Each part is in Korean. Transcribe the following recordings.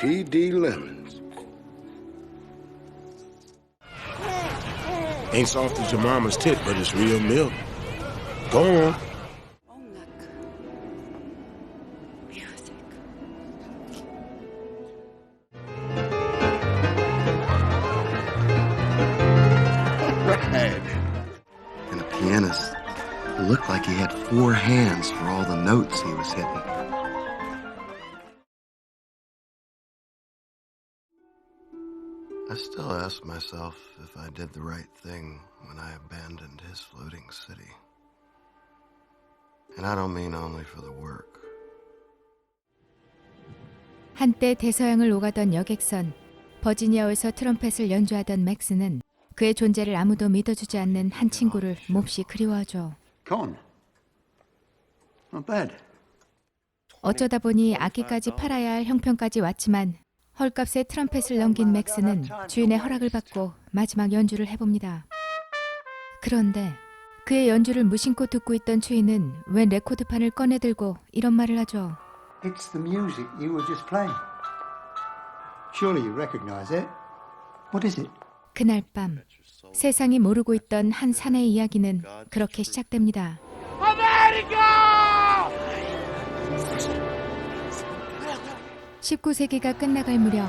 T.D. Lemons. Ain't soft as your mama's tit, but it's real milk. Go on. And a pianist looked like he had four hands for all the notes he was hitting. I still ask myself if I did the right thing when I abandoned his floating city. And I don't mean only for the work. 한때 대서양을 오가던 여객선 버지니아에서 트럼펫을 연주하던 맥스는 그의 존재를 아무도 믿어주지 않는 한 친구를 몹시 그리워하죠. Con. Not bad. 어쩌다 보니 악기까지 팔아야 할 형편까지 왔지만 헐값에 트럼펫을 넘긴 맥스는 주인의 허락을 받고 마지막 연주를 해봅니다. 그런데 그의 연주를 무심코 듣고 있던 주인은 웬 레코드판을 꺼내들고 이런 말을 하죠. It's the music you were just playing. Surely you recognize it. What is it? 그날 밤 세상이 모르고 있던 한 사내의 이야기는 그렇게 시작됩니다. 19세기가 끝나갈 무렵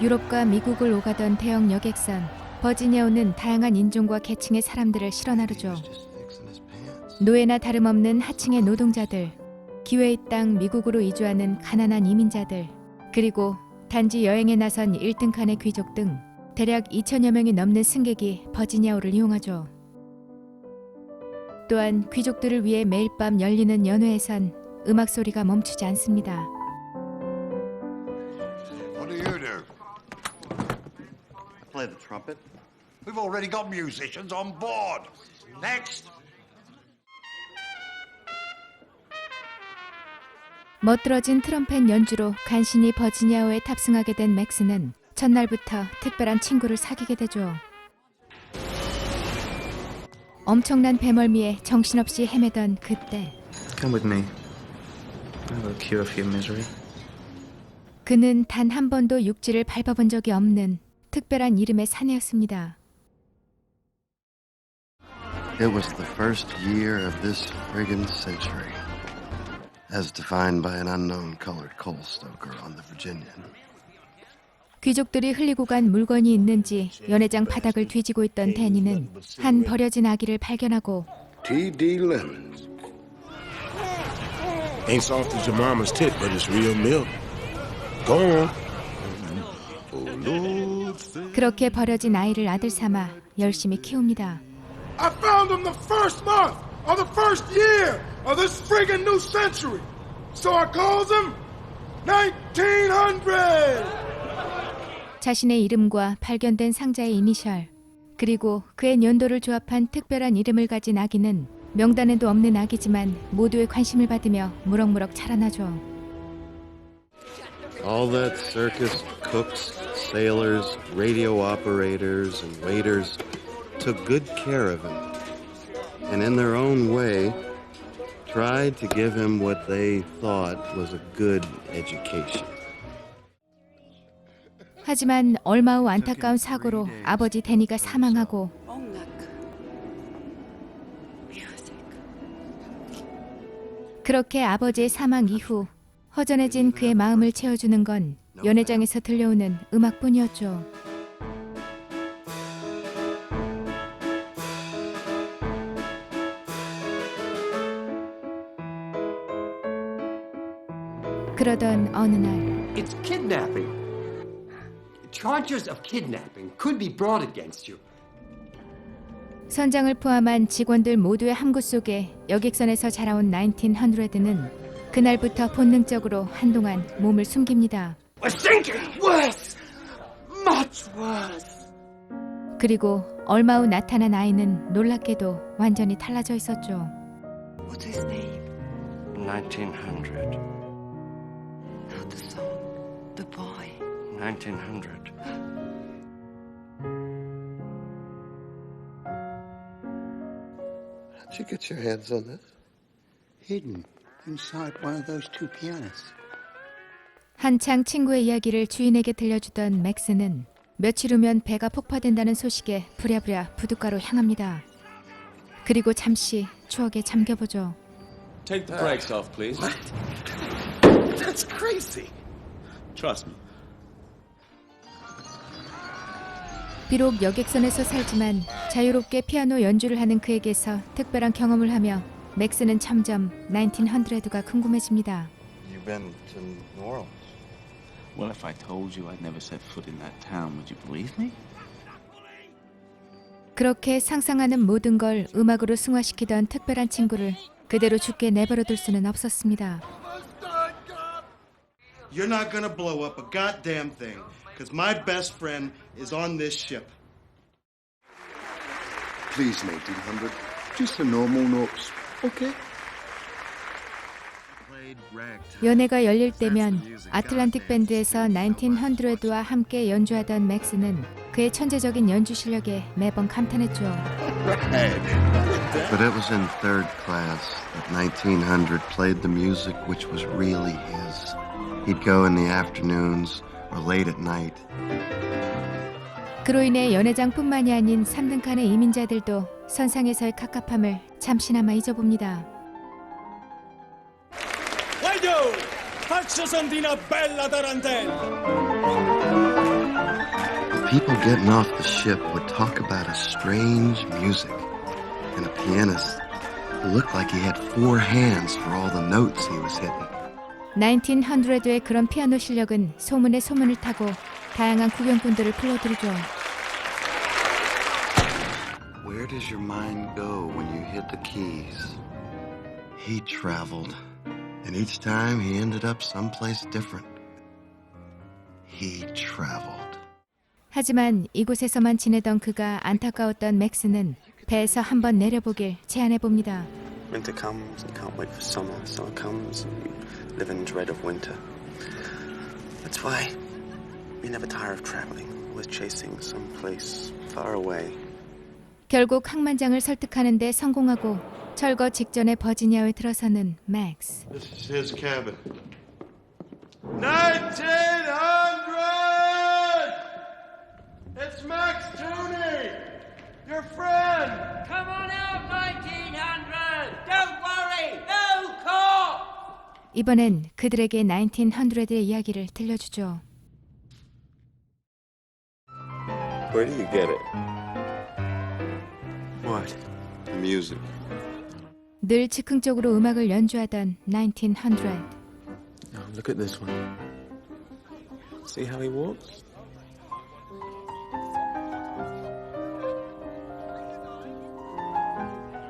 유럽과 미국을 오가던 대형 여객선 버지니아호는 다양한 인종과 계층의 사람들을 실어 나르죠. Just fixing his pants. 노예나 다름없는 하층의 노동자들, 기회의 땅 미국으로 이주하는 가난한 이민자들, 그리고 단지 여행에 나선 1등 칸의 귀족 등 대략 2천여 명이 넘는 승객이 버지니아호를 이용하죠. 또한 귀족들을 위해 매일 밤 열리는 연회에선 음악 소리가 멈추지 않습니다. Play the trumpet. We've already got musicians on board. Next. 멋들어진 트럼펫 연주로 간신히 버지니아호에 탑승하게 된 맥스는 첫날부터 특별한 친구를 사귀게 되죠. 엄청난 배멀미에 정신없이 헤매던 그때 Come with me. I will cure for your misery. 그는 단 한 번도 육지를 밟아본 적이 없는 특별한 이름의 사내였습니다. It was the first year of this friggin' century, as defined by an unknown colored coal stoker on the Virginian. 귀족들이 흘리고 간 물건이 있는지 연회장 바닥을 뒤지고 있던 데니는 한 버려진 아기를 발견하고 T.D. Lemons. Ain't soft as your mama's tit, but it's real milk. Go on. 그렇게 버려진 아이를 아들 삼아 열심히 키웁니다. I found them the first month of the first year of this friggin' new century. So I calls them 1900. 자신의 이름과 발견된 상자의 이니셜 그리고 그의 연도를 조합한 특별한 이름을 가진 아기는 명단에도 없는 아기지만 모두의 관심을 받으며 무럭무럭 자라나죠. All that circus cooks, sailors, radio operators, and waiters took good care of him. And in their own way, tried to give him what they thought was a good education. 하지만 얼마 후 안타까운 사고로 아버지 데니가 music 그렇게 아버지의 사망 이후 허전해진 그의 마음을 채워주는 건 연회장에서 들려오는 음악뿐이었죠. 그러던 어느 날 It's kidnapping. Charges of kidnapping could be brought against you. 선장을 포함한 직원들 모두의 함구 속에 여객선에서 자라온 1900는 그날부터 본능적으로 한동안 몸을 숨깁니다. We're sinking! Worse! Much worse! 그리고 얼마 후 나타난 아이는 놀랍게도 완전히 달라져 있었죠. What's his name? 1900. Not the song the boy 1900. How'd you get your hands on this? Hidden inside one of those two pianists. 한창 친구의 이야기를 주인에게 들려주던 맥스는 며칠 후면 배가 폭파된다는 소식에 부랴부랴 부둣가로 향합니다. 그리고 잠시 추억에 잠겨보죠. Take the brakes off, please. That's crazy. Trust me. 비록 여객선에서 살지만 자유롭게 피아노 연주를 하는 그에게서 특별한 경험을 하며 맥스는 점점 1900가 궁금해집니다. You've been to New Orleans. Well, if I told you I'd never set foot in that town, would you believe me? 그렇게 상상하는 모든 걸 음악으로 승화시키던 특별한 친구를 그대로 죽게 내버려둘 수는 없었습니다. You're not gonna blow up a goddamn thing, because my best friend is on this ship. Please, 1900. Just the normal notes, okay? 연애가 열릴 때면 아틀란틱 밴드에서 1900와 함께 연주하던 맥스는 그의 천재적인 연주 실력에 매번 감탄했죠. But it was in third class that 1900 played the music which was really his. He'd go in the afternoons or late at night. 그로 인해 연회장뿐만이 아닌 3등 칸의 이민자들도 선상에서의 갑갑함을 잠시나마 잊어봅니다. Faccia Sandina bella tarantella! The people getting off the ship would talk about a strange music and a pianist who looked like he had four hands for all the notes he was hitting. 1900의 그런 피아노 실력은 소문에 소문을 타고 다양한 구경꾼들을 불러들이죠. Where does your mind go when you hit the keys? He traveled, and each time he ended up someplace different. He traveled. 하지만 이곳에서만 지내던 그가 안타까웠던 맥스는 배에서 한번 내려보길 제안해 봅니다. Winter comes and you can't wait for summer. Summer comes and you live in dread of winter. That's why we never tire of traveling, always chasing some place far away. 결국 항만장을 설득하는데 성공하고 철거 직전에 버지니아에 들어서는 맥스. This is his cabin. 1900! It's Max Tooney! Your friend! Come on out, 1900! Don't worry, no cop! 이번엔 그들에게 1900의 이야기를 들려주죠. Where do you get it? What? The music. 늘 즉흥적으로 음악을 연주하던 1900. Oh, look at this one. See how he walks?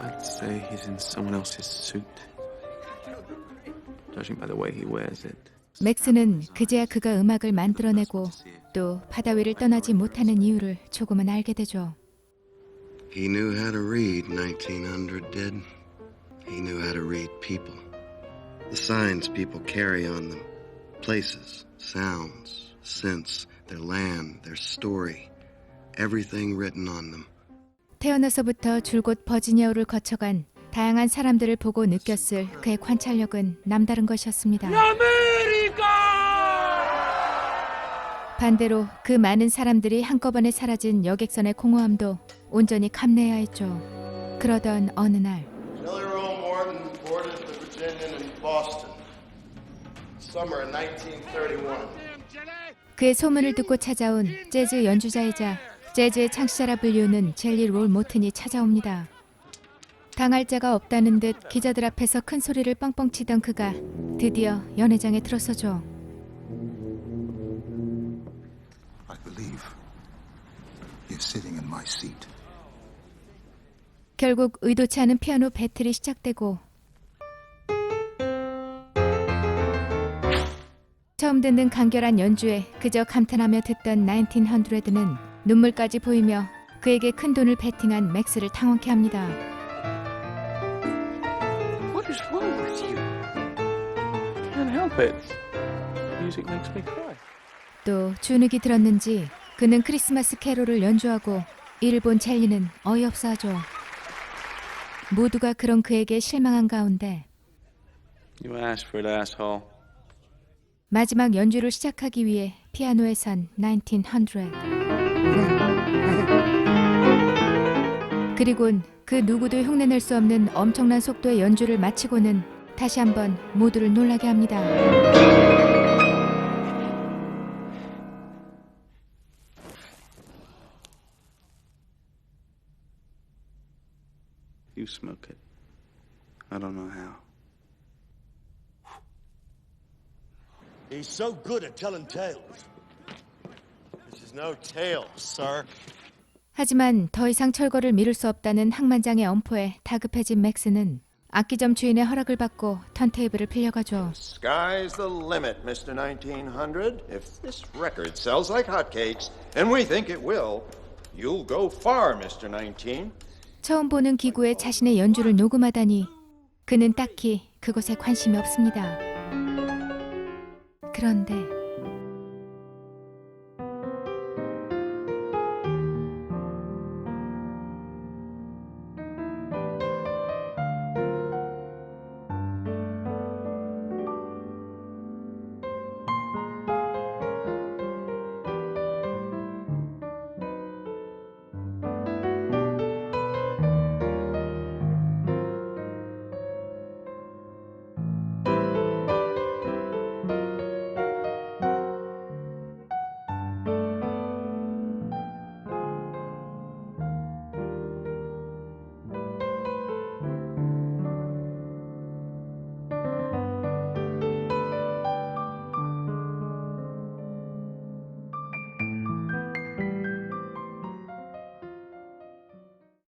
I'd say he's in someone else's suit. Judging by the way he wears it. 맥스는 그제야 그가 음악을 만들어내고 또 바다 위를 떠나지 못하는 이유를 조금은 알게 되죠. He knew how to read, 1900 did. He knew how to read people. The signs people carry on them places, sounds, scents, their land, their story, everything written on them. 태어나서부터 줄곧 버지니아우를 거쳐간 다양한 사람들을 보고 느꼈을 그의 관찰력은 남다른 것이었습니다. 반대로 그 많은 사람들이 한꺼번에 사라진 여객선의 공허함도 온전히 감내해야 했죠. 그러던 어느 날 Morton boarded the Virginian in Boston. Summer of 1931. 그의 소문을 듣고 찾아온 재즈 연주자이자 재즈의 창시자라 불리우는 젤리 롤 모튼이 찾아옵니다. 당할 자가 없다는 듯 기자들 앞에서 큰 소리를 뻥뻥 치던 그가 드디어 연회장에 들어서죠. I believe you're sitting in my seat. 결국 의도치 않은 피아노 배틀이 시작되고 처음 듣는 간결한 연주에 그저 감탄하며 듣던 1900는 눈물까지 보이며 그에게 큰 돈을 베팅한 맥스를 당황케 합니다. What is wrong with you? Can't help it. Music makes me cry. 또 주눅이 들었는지 그는 크리스마스 캐롤을 연주하고 이를 본 젤리는 어이없어하죠. 모두가 그런 그에게 실망한 가운데 You asked for it, asshole. 마지막 연주를 시작하기 위해 피아노에 선 1900. 그리곤 그 누구도 흉내낼 수 없는 엄청난 속도의 연주를 마치고는 다시 한번 모두를 놀라게 합니다. You smoke it. I don't know how. He's so good at telling tales. This is no tale, sir. 하지만 더 이상 철거를 미룰 수 없다는 항만장의 엄포에 다급해진 맥스는 악기점 주인의 허락을 받고 턴테이블을 빌려가죠. Sky's the limit, Mr. 1900. If this record sells like hotcakes, and we think it will, you'll go far, Mr. 19. 처음 보는 기구에 자신의 연주를 녹음하다니 그는 딱히 그것에 관심이 없습니다. 그런데